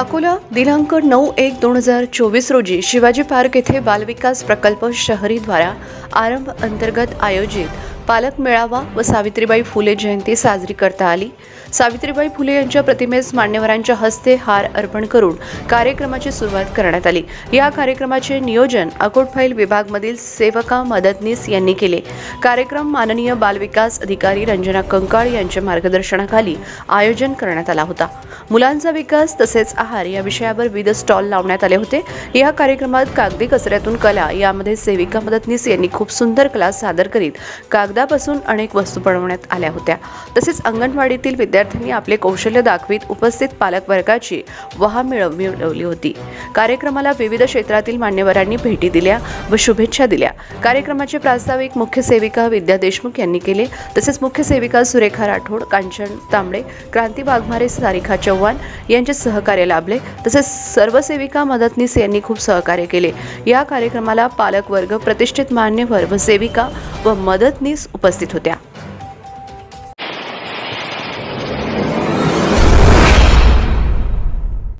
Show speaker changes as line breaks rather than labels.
अकोला दिनांक नऊ एक दोन हजार चोवीस रोजी शिवाजी पार्क येथे बालविकास प्रकल्प शहरीद्वारा आरंभ अंतर्गत आयोजित पालक मेळावा व सावित्रीबाई फुले जयंती साजरी करता आली. सावित्रीबाई फुले यांच्या प्रतिमेस मान्यवरांच्या हस्ते हार अर्पण करून कार्यक्रमाची सुरुवात करण्यात आली. या कार्यक्रमाचे नियोजन अकोट फाईल विभागमधील सेवका मदतनीस यांनी केले. कार्यक्रम माननीय बालविकास अधिकारी रंजना कंकाळ यांच्या मार्गदर्शनाखाली आयोजन करण्यात आला होता. मुलांचा विकास तसेच आहार या विषयावर विविध स्टॉल लावण्यात आले होते. या कार्यक्रमात कागदी कचऱ्यातून कला यामध्ये सेविका मदतनीस यांनी खूप सुंदर कला सादर करीत कागदापासून अनेक वस्तू बनवण्यात आल्या होत्या. तसेच अंगणवाडीतील विद्यार्थ्यांनी आपले कौशल्य दाखवीत उपस्थित पालक वर्गाची वहा मिळव मिळवली होती. कार्यक्रमाला विविध क्षेत्रातील मान्यवरांनी भेटी दिल्या व शुभेच्छा दिल्या. कार्यक्रमाचे प्रास्ताविक मुख्य सेविका विद्या देशमुख यांनी केले. तसेच मुख्य सेविका सुरेखा राठोड कांचन तांबडे क्रांती वाघमारे सारिखा चव्हाण यांचे सहकार्य लाभले तसेच सर्व सेविका मदतनीस यांनी खूप सहकार्य केले. या कार्यक्रमाला पालकवर्ग प्रतिष्ठित मान्यवर व सेविका व मदतनीस उपस्थित होत्या.